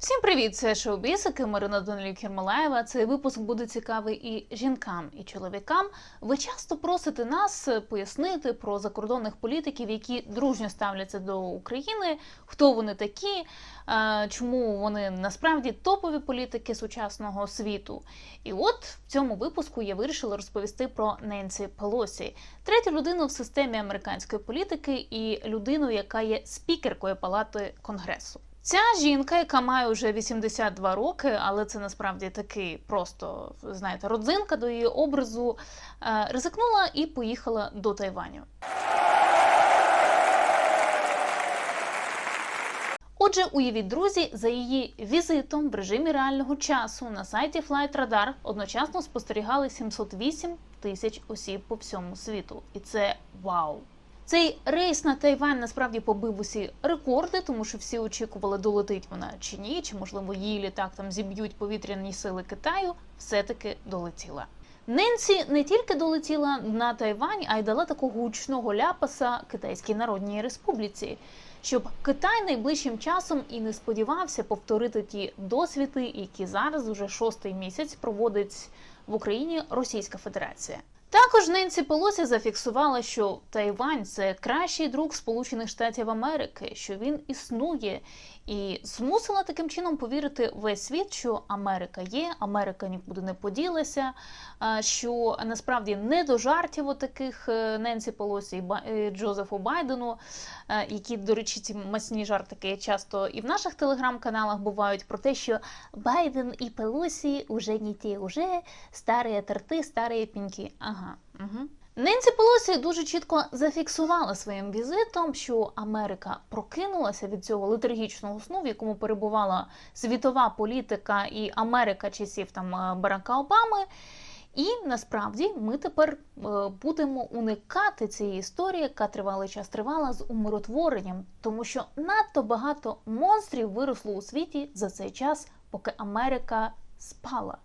Всім привіт! Це шоу Бісики, Марина Данилюк Єрмолаєва. Цей випуск буде цікавий і жінкам, і чоловікам. Ви часто просите нас пояснити про закордонних політиків, які дружньо ставляться до України, хто вони такі, е, чому вони насправді топові політики сучасного світу. І от в цьому випуску я вирішила розповісти про Ненсі Пелосі, третю людину в системі американської політики і людину, яка є спікеркою палати конгресу. Ця жінка, яка має вже 82 роки, але це насправді такий просто знаєте, родзинка до її образу, е, ризикнула і поїхала до Тайваню. Отже, уявіть, друзі, за її візитом в режимі реального часу на сайті Flight Radar одночасно спостерігали 708 тисяч осіб по всьому світу, і це вау! Цей рейс на Тайвань насправді побив усі рекорди, тому що всі очікували, долетить вона чи ні, чи можливо її літак там зіб'ють повітряні сили Китаю. Все таки долетіла. Ненсі не тільки долетіла на Тайвань, а й дала такого гучного ляпаса Китайській Народній Республіці, щоб Китай найближчим часом і не сподівався повторити ті досвіди, які зараз уже шостий місяць проводить в Україні Російська Федерація. Також Ненсі Пелосі зафіксувала, що Тайвань це кращий друг Сполучених Штатів Америки, що він існує, і змусила таким чином повірити весь світ, що Америка є, Америка нікуди не поділася. Що насправді не до жартів таких е, Ненсі Пелосі і Джозефу Байдену, е, які, до речі, ці масні жартики часто і в наших телеграм-каналах бувають про те, що Байден і Пелосі уже не ті, уже старі торти, старі піньки. Угу. Ненсі Пелосі дуже чітко зафіксувала своїм візитом, що Америка прокинулася від цього летаргічного сну, в якому перебувала світова політика і Америка часів там е, Барака Обами. І насправді ми тепер е, будемо уникати цієї історії, яка тривалий час тривала з умиротворенням, тому що надто багато монстрів виросло у світі за цей час, поки Америка спала.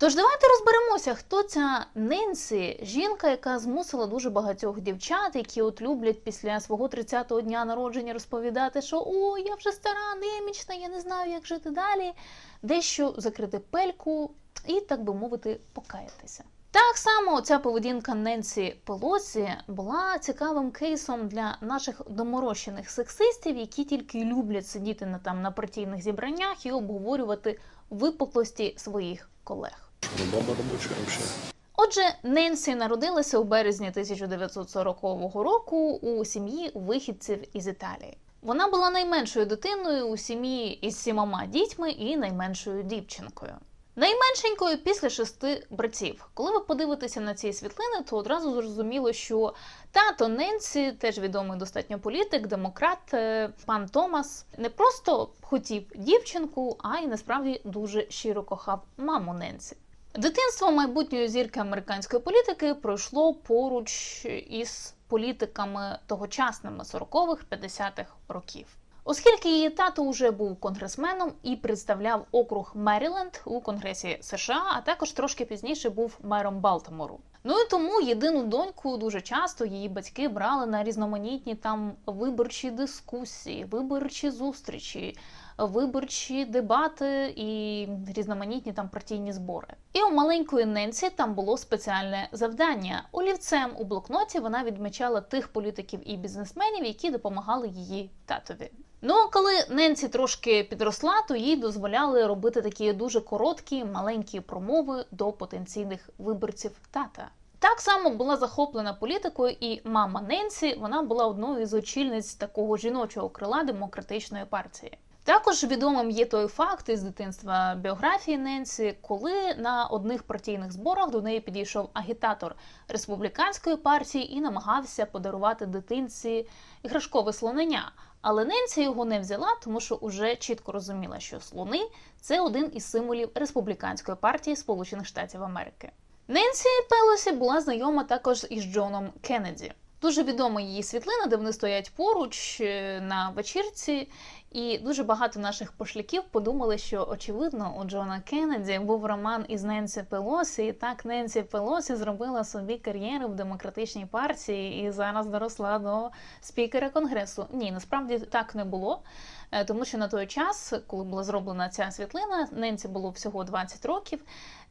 Тож давайте розберемося, хто ця Ненсі, жінка, яка змусила дуже багатьох дівчат, які от люблять після свого 30-го дня народження розповідати, що о, я вже стара, немічна, я не знаю, як жити далі, дещо закрити пельку і, так би мовити, покаятися. Так само ця поведінка Ненсі Пелосі була цікавим кейсом для наших доморощених сексистів, які тільки люблять сидіти на там на партійних зібраннях і обговорювати випуклості своїх колег. Баба робоча взагалі. Отже, Ненсі народилася у березні 1940 року у сім'ї вихідців із Італії. Вона була найменшою дитиною у сім'ї із сімома дітьми і найменшою дівчинкою. Найменшенькою після шести братів. Коли ви подивитеся на ці світлини, то одразу зрозуміло, що тато Ненсі, теж відомий достатньо політик, демократ, е, пан Томас, не просто хотів дівчинку, а й насправді дуже щиро кохав маму Ненсі. Дитинство майбутньої зірки американської політики пройшло поруч із політиками тогочасними 40-х, 50-х років. Оскільки її тато вже був конгресменом і представляв округ Меріленд у Конгресі США, а також трошки пізніше був мером Балтимору. Ну і тому єдину доньку дуже часто її батьки брали на різноманітні там виборчі дискусії, виборчі зустрічі, виборчі дебати і різноманітні там партійні збори. І у маленької Ненсі там було спеціальне завдання. Олівцем у блокноті вона відмічала тих політиків і бізнесменів, які допомагали її татові. Ну, коли Ненсі трошки підросла, то їй дозволяли робити такі дуже короткі, маленькі промови до потенційних виборців тата. Так само була захоплена політикою, і мама Ненсі вона була одною із очільниць такого жіночого крила демократичної партії. Також відомим є той факт із дитинства біографії Ненсі, коли на одних партійних зборах до неї підійшов агітатор республіканської партії і намагався подарувати дитинці іграшкове слонення. Але Ненсі його не взяла, тому що вже чітко розуміла, що слони це один із символів республіканської партії Сполучених Штатів Америки. Ненсі Пелосі була знайома також із Джоном Кеннеді. Дуже відома її світлина, де вони стоять поруч е, на вечірці, І дуже багато наших пошляків подумали, що очевидно у Джона Кеннеді був роман із Ненсі Пелосі. І так Ненсі Пелосі зробила собі кар'єру в демократичній партії і зараз доросла до спікера конгресу. Ні, насправді так не було. Е, тому що на той час, коли була зроблена ця світлина, Ненсі було всього 20 років.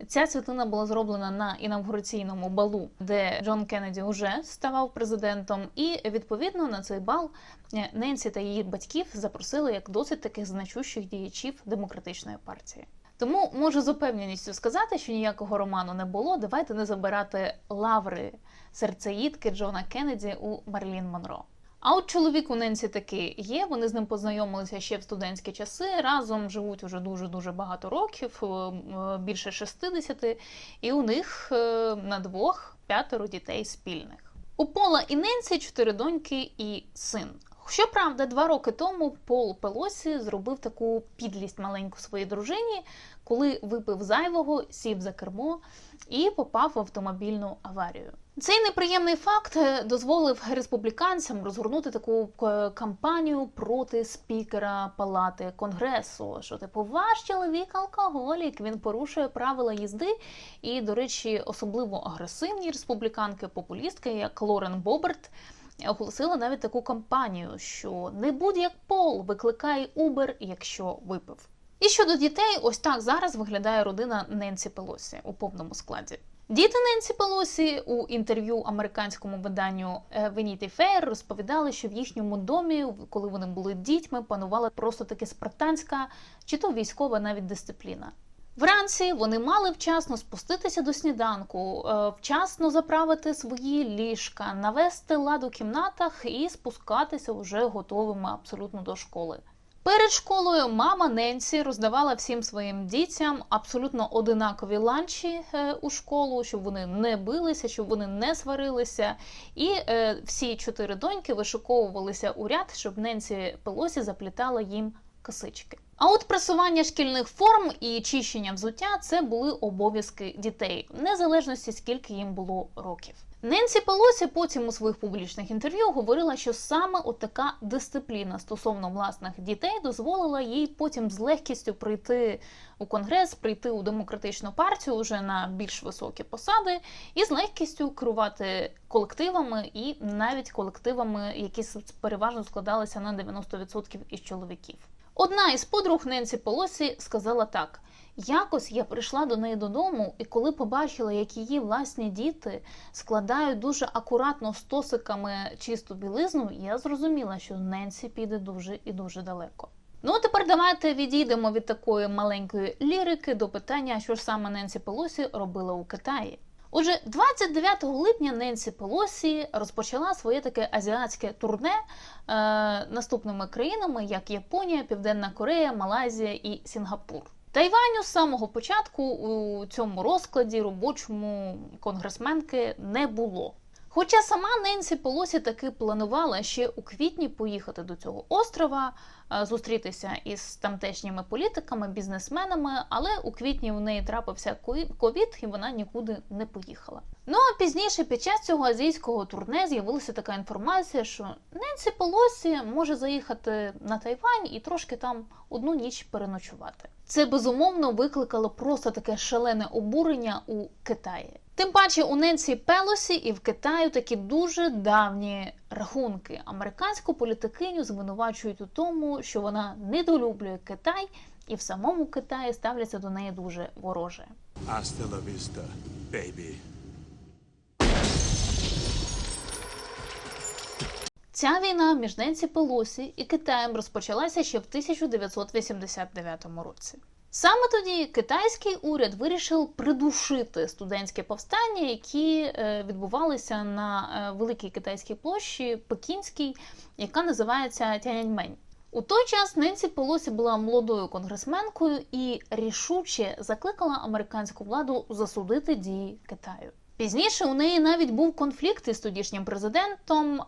Ця світлина була зроблена на інавгураційному балу, де Джон Кеннеді вже ставав президентом, і відповідно на цей бал е, Ненсі та її батьків запросили як досить таких значущих діячів демократичної партії. Тому можу з упевненістю сказати, що ніякого роману не було. Давайте не забирати лаври серцеїдки Джона Кеннеді у Марлін Монро. А от чоловік у Ненсі таки є. Вони з ним познайомилися ще в студентські часи. Разом живуть уже дуже дуже багато років, е, більше 60, і у них е, на двох п'ятеро дітей спільних. У Пола і Ненсі чотири доньки і син. Щоправда, два роки тому Пол Пелосі зробив таку підлість маленьку своїй дружині, коли випив зайвого, сів за кермо і попав в автомобільну аварію. Цей неприємний факт е, дозволив республіканцям розгорнути таку е, кампанію проти спікера палати конгресу. Що типу ваш чоловік алкоголік, він порушує правила їзди. І, до речі, особливо агресивні республіканки, популістки, як Лорен Боберт, оголосила навіть таку кампанію, що не будь-як пол викликає Убер, якщо випив. І щодо дітей, ось так зараз виглядає родина Ненсі Пелосі у повному складі. Діти Ненсі Пелосі у інтерв'ю американському виданню е, Vanity Fair розповідали, що в їхньому домі, коли вони були дітьми, панувала просто таки спартанська чи то військова навіть дисципліна. Вранці вони мали вчасно спуститися до сніданку, е, вчасно заправити свої ліжка, навести лад у кімнатах і спускатися вже готовими абсолютно до школи. Перед школою мама Ненсі роздавала всім своїм дітям абсолютно одинакові ланчі е, у школу, щоб вони не билися, щоб вони не сварилися. І е, всі чотири доньки вишуковувалися у ряд, щоб Ненсі Пелосі заплітала їм косички. А от прасування шкільних форм і чищення взуття це були обов'язки дітей, в незалежності скільки їм було років. Ненсі Пелосі потім у своїх публічних інтерв'ю говорила, що саме от така дисципліна стосовно власних дітей дозволила їй потім з легкістю прийти у конгрес, прийти у демократичну партію вже на більш високі посади, і з легкістю керувати колективами і навіть колективами, які переважно складалися на 90% із чоловіків. Одна із подруг Ненсі Пелосі сказала так. Якось я прийшла до неї додому, і коли побачила, як її власні діти складають дуже акуратно стосиками чисту білизну, я зрозуміла, що Ненсі піде дуже і дуже далеко. Ну а тепер давайте відійдемо від такої маленької лірики до питання, що ж саме Ненсі Пелосі робила у Китаї. Отже, 29 липня Ненсі Пелосі розпочала своє таке азіатське турне е, наступними країнами, як Японія, Південна Корея, Малайзія і Сінгапур. Тайваню з самого початку у цьому розкладі робочому конгресменки не було. Хоча сама Ненсі Полосі таки планувала ще у квітні поїхати до цього острова, е, зустрітися із тамтешніми політиками, бізнесменами, але у квітні у неї трапився ковід, і вона нікуди не поїхала. Ну а пізніше, під час цього азійського турне, з'явилася така інформація, що Ненсі Полосі може заїхати на Тайвань і трошки там одну ніч переночувати. Це безумовно викликало просто таке шалене обурення у Китаї. Тим паче у Ненсі Пелосі і в Китаю такі дуже давні рахунки. Американську політикиню звинувачують у тому, що вона недолюблює Китай, і в самому Китаї ставляться до неї дуже вороже. Vista, baby. Ця війна між Ненсі Пелосі і Китаєм розпочалася ще в 1989 році. Саме тоді китайський уряд вирішив придушити студентське повстання, які е, відбувалися на е, великій китайській площі Пекінській, яка називається Тяньаньмень. У той час Ненсі Полосі була молодою конгресменкою і рішуче закликала американську владу засудити дії Китаю. Пізніше у неї навіть був конфлікт із тодішнім президентом е,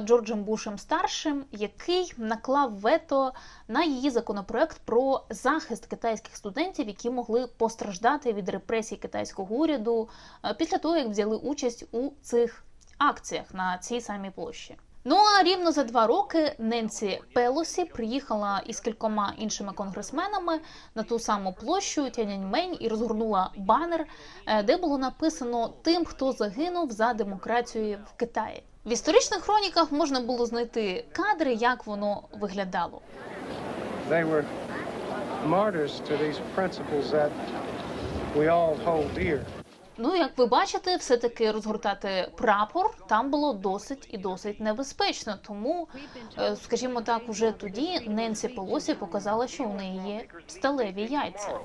Джорджем Бушем старшим, який наклав вето на її законопроект про захист китайських студентів, які могли постраждати від репресій китайського уряду е, після того, як взяли участь у цих акціях на цій самій площі. Ну а рівно за два роки Ненсі Пелосі приїхала із кількома іншими конгресменами на ту саму площу Тяньаньмень і розгорнула банер, е, де було написано тим, хто загинув за демократію в Китаї. В історичних хроніках можна було знайти кадри, як воно виглядало. They were martyrs to these principles that we all hold dear. Ну, як ви бачите, все таки розгортати прапор там було досить і досить небезпечно. Тому, е, скажімо так, уже тоді Ненсі Полосі показала, що у неї є сталеві яйця.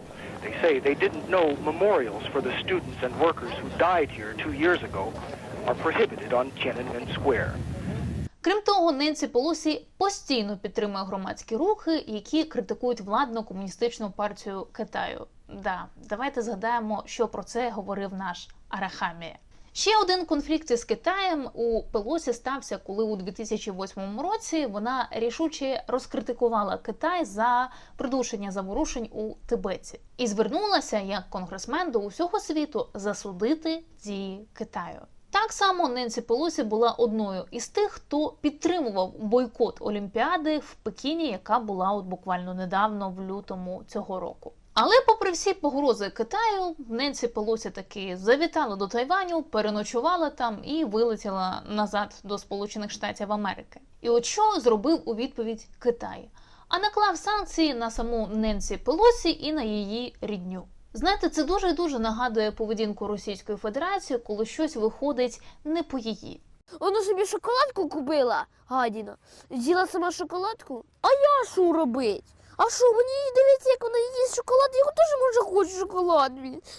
Крім того, Ненсі Полосі постійно підтримує громадські рухи, які критикують владну комуністичну партію Китаю. Да, давайте згадаємо, що про це говорив наш Арахамія. Ще один конфлікт із Китаєм у Пелосі стався, коли у 2008 році вона рішуче розкритикувала Китай за придушення заворушень у Тибеті і звернулася як конгресмен до усього світу засудити дії Китаю. Так само Ненсі Пелосі була одною із тих, хто підтримував бойкот Олімпіади в Пекіні, яка була от буквально недавно в лютому цього року. Але, попри всі погрози Китаю, Ненсі Пелосі таки завітала до Тайваню, переночувала там і вилетіла назад до Сполучених Штатів Америки. І от що зробив у відповідь Китай? А наклав санкції на саму Ненсі Пелосі і на її рідню. Знаєте, це дуже дуже нагадує поведінку Російської Федерації, коли щось виходить не по її. Вона собі шоколадку купила, гадіна. З'їла сама шоколадку. А я що робить? А що, мені дивиться, як вона їсть шоколад, я теж може хочу шоколад.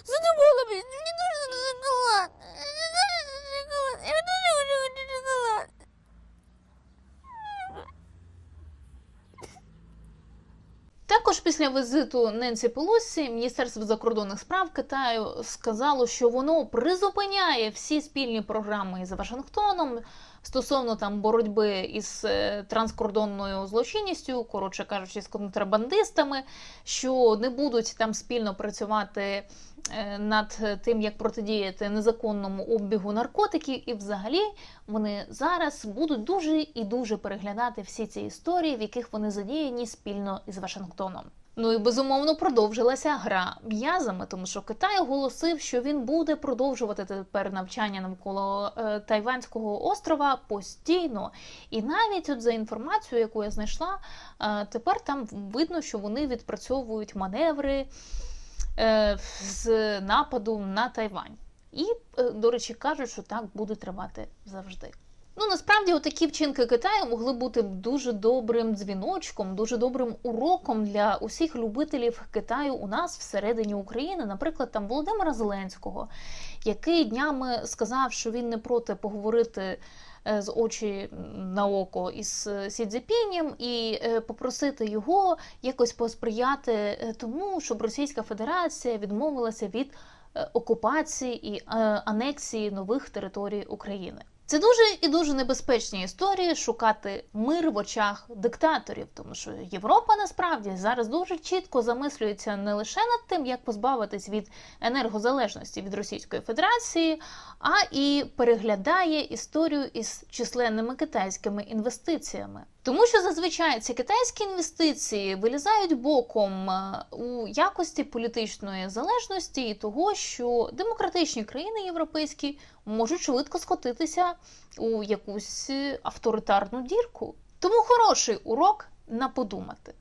Задумала мені, мені дуже шоколад. Я дуже хочу шоколад. Також після візиту Ненсі Пелосі Міністерство закордонних справ Китаю сказало, що воно призупиняє всі спільні програми із Вашингтоном стосовно там боротьби із е, транскордонною злочинністю, коротше кажучи, з контрабандистами, що не будуть там спільно працювати е, над тим, як протидіяти незаконному обігу наркотиків, і взагалі вони зараз будуть дуже і дуже переглядати всі ці історії, в яких вони задіяні спільно із Вашингтоном. Ну і безумовно продовжилася гра м'язами, тому що Китай оголосив, що він буде продовжувати тепер навчання навколо е, Тайванського острова постійно. І навіть от за інформацією, яку я знайшла, е, тепер там видно, що вони відпрацьовують маневри е, з нападу на Тайвань. І, е, до речі, кажуть, що так буде тривати завжди. Ну насправді такі вчинки Китаю могли бути дуже добрим дзвіночком, дуже добрим уроком для усіх любителів Китаю у нас всередині України, наприклад, там Володимира Зеленського, який днями сказав, що він не проти поговорити. е, З очі на око із Сі Цзіпінем і е, попросити його якось посприяти е, тому, щоб Російська Федерація відмовилася від е, окупації і е, анексії нових територій України. Це дуже і дуже небезпечні історії шукати мир в очах диктаторів, тому що Європа насправді зараз дуже чітко замислюється не лише над тим, як позбавитись від енергозалежності від Російської Федерації, а і переглядає історію із численними китайськими інвестиціями. Тому що зазвичай ці китайські інвестиції вилізають боком е, у якості політичної залежності і того, що демократичні країни європейські можуть швидко скотитися у якусь авторитарну дірку. Тому хороший урок на подумати.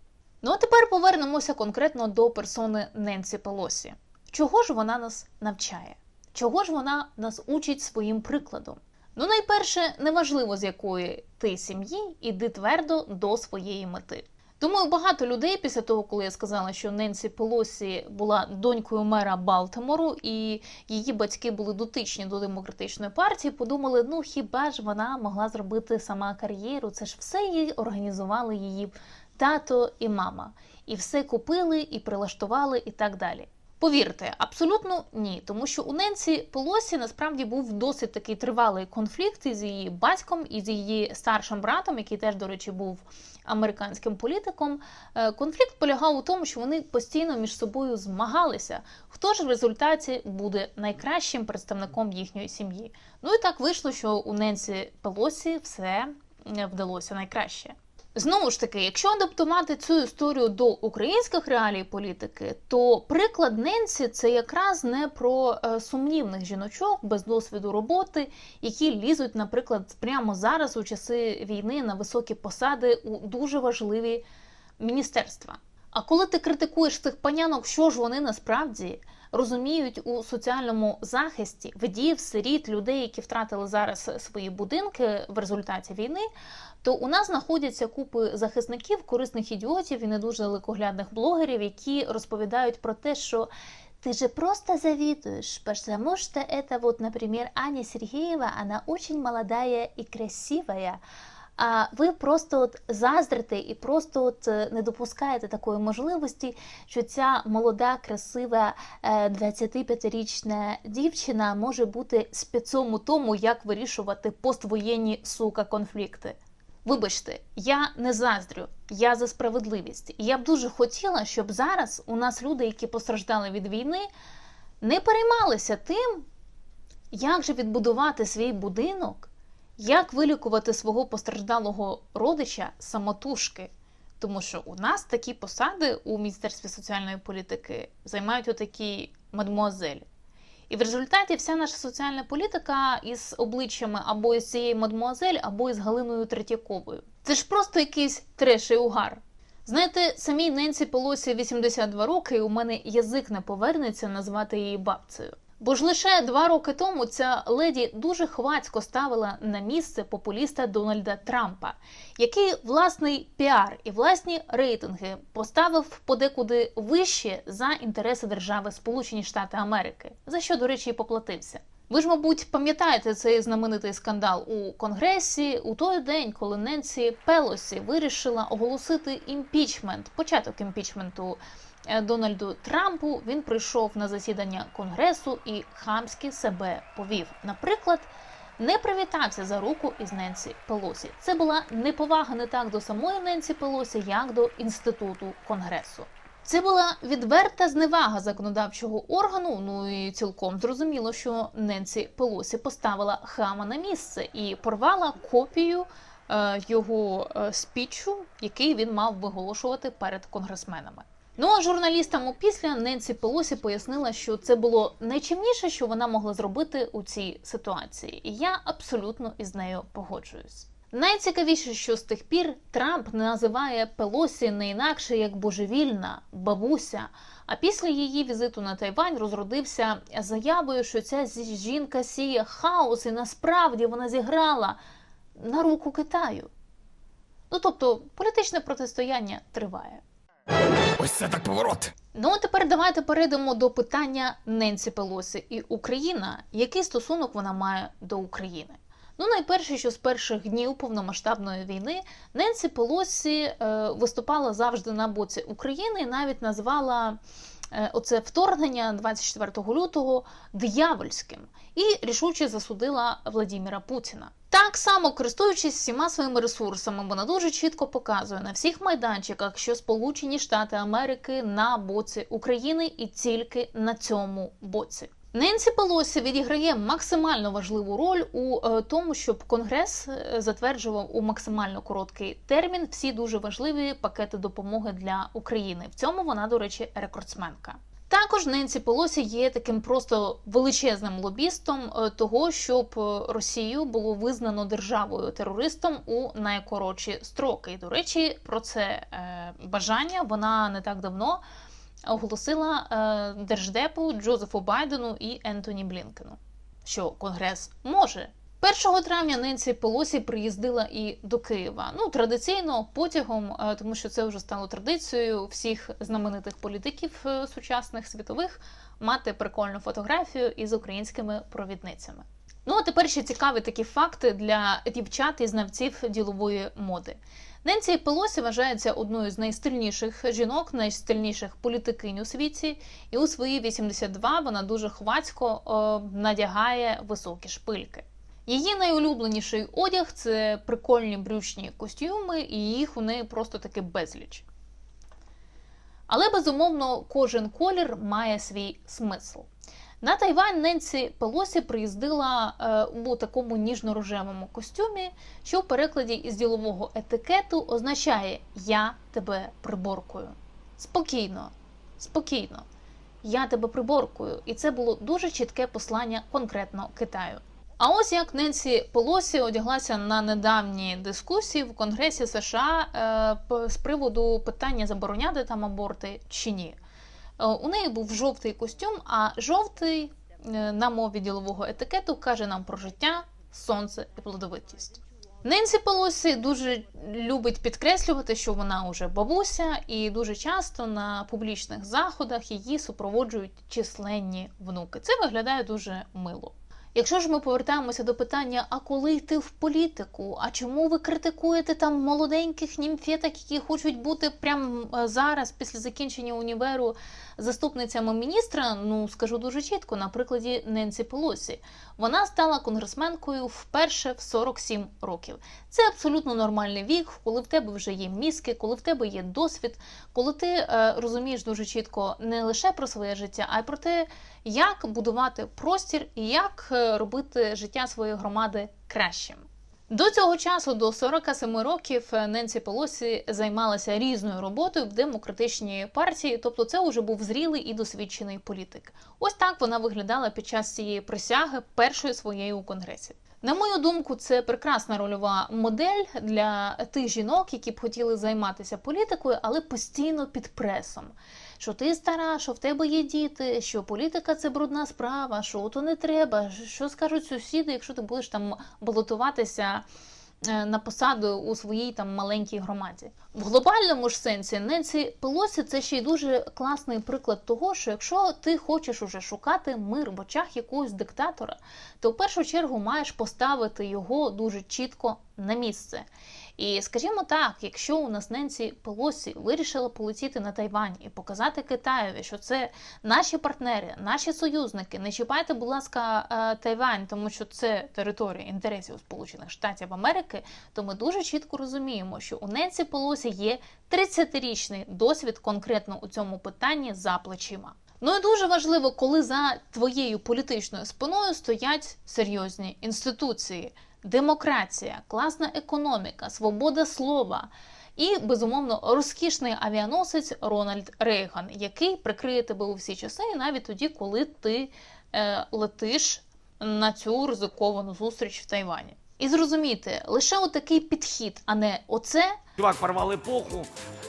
Ну а тепер повернемося конкретно до персони Ненсі Пелосі. Чого ж вона нас навчає? Чого ж вона нас учить своїм прикладом? Ну, найперше, неважливо з якої ти сім'ї, іди твердо до своєї мети. Думаю, багато людей після того, коли я сказала, що Ненсі Пелосі була донькою мера Балтимору, і її батьки були дотичні до демократичної партії, подумали: ну хіба ж вона могла зробити сама кар'єру? Це ж все її організували її тато і мама, і все купили, і прилаштували, і так далі. Повірте, абсолютно ні, тому що у Ненсі Пелосі насправді був досить такий тривалий конфлікт із її батьком і з її старшим братом, який теж, до речі, був американським політиком. Е, Конфлікт полягав у тому, що вони постійно між собою змагалися, хто ж в результаті буде найкращим представником їхньої сім'ї. Ну і так вийшло, що у Ненсі Пелосі все е, вдалося найкраще. Знову ж таки, якщо адаптувати цю історію до українських реалій політики, то приклад Ненсі це якраз не про е, сумнівних жіночок без досвіду роботи, які лізуть, наприклад, прямо зараз у часи війни на високі посади у дуже важливі міністерства. А коли ти критикуєш цих панянок, що ж вони насправді розуміють у соціальному захисті вдів, сиріт, людей, які втратили зараз свої будинки в результаті війни, то у нас знаходяться купи захисників, корисних ідіотів і не дуже далекоглядних блогерів, які розповідають про те, що ты же просто завидуешь, потому что это вот, например, Аня Сергеева, она очень молодая и красивая, а ви просто от заздрите і просто от е, не допускаєте такої можливості, що ця молода, красива е, 25-річна дівчина може бути спецом у тому, як вирішувати поствоєнні сука конфлікти. Вибачте, я не заздрю, я за справедливість. І я б дуже хотіла, щоб зараз у нас люди, які постраждали від війни, не переймалися тим, як же відбудувати свій будинок, як вилікувати свого постраждалого родича самотужки. Тому що у нас такі посади у Міністерстві соціальної політики займають отакі мадмуазелі. І в результаті вся наша соціальна політика із обличчями або із цієї мадмуазель, або із Галиною Третьяковою. Це ж просто якийсь треш і угар. Знаєте, самій Ненсі Пелосі 82 роки, і у мене язик не повернеться назвати її бабцею. Бо ж лише два роки тому ця леді дуже хвацько ставила на місце популіста Дональда Трампа, який власний піар і власні рейтинги поставив подекуди вище за інтереси держави Сполучені Штати Америки, за що, до речі, і поплатився. Ви ж, мабуть, пам'ятаєте цей знаменитий скандал у Конгресі у той день, коли Ненсі Пелосі вирішила оголосити імпічмент, початок імпічменту Дональду Трампу. Він прийшов на засідання Конгресу і хамськи себе повів. Наприклад, не привітався за руку із Ненсі Пелосі. Це була неповага не так до самої Ненсі Пелосі, як до інституту Конгресу. Це була відверта зневага законодавчого органу. Ну і цілком зрозуміло, що Ненсі Пелосі поставила хама на місце і порвала копію е, його е, спічу, який він мав виголошувати перед конгресменами. Ну а журналістам опісля Ненсі Пелосі пояснила, що це було найчимніше, що вона могла зробити у цій ситуації, і я абсолютно із нею погоджуюсь. Найцікавіше, що з тих пір Трамп називає Пелосі не інакше як божевільна бабуся. А після її візиту на Тайвань розродився заявою, що ця жінка сіє хаос, і насправді вона зіграла на руку Китаю. Ну тобто політичне протистояння триває. Ось це так поворот. Ну а тепер давайте перейдемо до питання Ненсі Пелосі і Україна. Який стосунок вона має до України? Ну, найперше, що з перших днів повномасштабної війни Ненсі Пелосі е, виступала завжди на боці України і навіть назвала е, оце вторгнення 24 лютого диявольським і рішуче засудила Владіміра Путіна. Так само, користуючись всіма своїми ресурсами, вона дуже чітко показує на всіх майданчиках, що Сполучені Штати Америки на боці України і тільки на цьому боці. Ненсі Пелосі відіграє максимально важливу роль у е, тому, щоб Конгрес е, затверджував у максимально короткий термін всі дуже важливі пакети допомоги для України. В цьому вона, до речі, рекордсменка. Також Ненсі Пелосі є таким просто величезним лобістом е, того, щоб е, Росію було визнано державою терористом у найкоротші строки. І до речі, про це е, бажання вона не так давно оголосила держдепу Джозефу Байдену і Ентоні Блінкену, що Конгрес може. 1 травня Ненсі Пелосі приїздила і до Києва. Ну традиційно потягом, е, тому що це вже стало традицією всіх знаменитих політиків е, сучасних світових мати прикольну фотографію із українськими провідницями. Ну а тепер ще цікаві такі факти для дівчат і знавців ділової моди. Ненсі Пелосі вважається одною з найстильніших жінок, найстильніших політикинь у світі, і у свої 82 вона дуже хвацько е, надягає високі шпильки. Її найулюбленіший одяг це прикольні брючні костюми, і їх у неї просто таки безліч. Але безумовно кожен колір має свій смисл. На Тайвань Ненсі Пелосі приїздила е, у такому ніжно-рожевому костюмі, що в перекладі із ділового етикету означає Я тебе приборкую. Спокійно, спокійно. Я тебе приборкую. І це було дуже чітке послання конкретно Китаю. А ось як Ненсі Пелосі одяглася на недавні дискусії в Конгресі США е, з приводу питання забороняти там аборти чи ні. Е, У неї був жовтий костюм, а жовтий е, на мові ділового етикету каже нам про життя, сонце і плодовитість. Ненсі Пелосі дуже любить підкреслювати, що вона уже бабуся, і дуже часто на публічних заходах її супроводжують численні внуки. Це виглядає дуже мило. Якщо ж ми повертаємося до питання, а коли йти в політику? А чому ви критикуєте там молоденьких німфеток, які хочуть бути прямо зараз, після закінчення універу, заступницями міністра? Ну скажу дуже чітко, на прикладі Ненсі Пелосі. Вона стала конгресменкою вперше в 47 років. Це абсолютно нормальний вік, коли в тебе вже є мізки, коли в тебе є досвід, коли ти е, розумієш дуже чітко не лише про своє життя, а й про те, як будувати простір і як е, робити життя своєї громади кращим. До цього часу, до 47 років, е, Ненсі Пелосі займалася різною роботою в демократичній партії, тобто це вже був зрілий і досвідчений політик. Ось так вона виглядала під час цієї присяги першої своєї у конгресі. На мою думку, це прекрасна рольова модель для тих жінок, які б хотіли займатися політикою, але постійно під пресом. Що ти стара, що в тебе є діти, що політика це брудна справа, що то не треба, що скажуть сусіди, якщо ти будеш там балотуватися е, на посаду у своїй там маленькій громаді. В глобальному ж сенсі Ненсі Пелосі це ще й дуже класний приклад того, що якщо ти хочеш уже шукати мир в очах якогось диктатора, то в першу чергу маєш поставити його дуже чітко на місце. І скажімо так, якщо у нас Ненсі Пелосі вирішила полетіти на Тайвань і показати Китаєві, що це наші партнери, наші союзники, не чіпайте, будь ласка, е, Тайвань, тому що це територія інтересів Сполучених Штатів Америки, то ми дуже чітко розуміємо, що у Ненсі Пелосі є 30-річний досвід конкретно у цьому питанні за плечима. Ну і дуже важливо, коли за твоєю політичною спиною стоять серйозні інституції, демократія, класна економіка, свобода слова. І безумовно розкішний авіаносець Рональд Рейган, який прикриє тебе у всі часи, і навіть тоді, коли ти е, летиш на цю ризиковану зустріч в Тайвані. І зрозуміти, лише отакий підхід, а не оце, Чувак порвал епоху,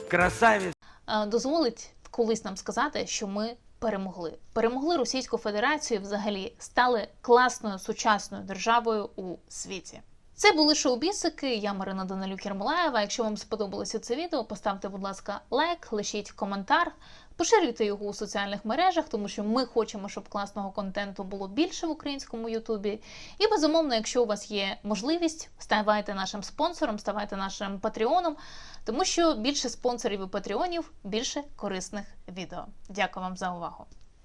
красавець. е, дозволить колись нам сказати, що ми перемогли. Перемогли Російську Федерацію, взагалі стали класною сучасною державою у світі. Це були шоу-бісики. Я Марина Данилюк Ярмолаєва. Якщо вам сподобалося це відео, поставте, будь ласка, лайк, лишіть коментар, поширюйте його у соціальних мережах, тому що ми хочемо, щоб класного контенту було більше в українському Ютубі. І безумовно, якщо у вас є можливість, ставайте нашим спонсором, ставайте нашим патреоном, тому що більше спонсорів і патреонів, більше корисних відео. Дякую вам за увагу.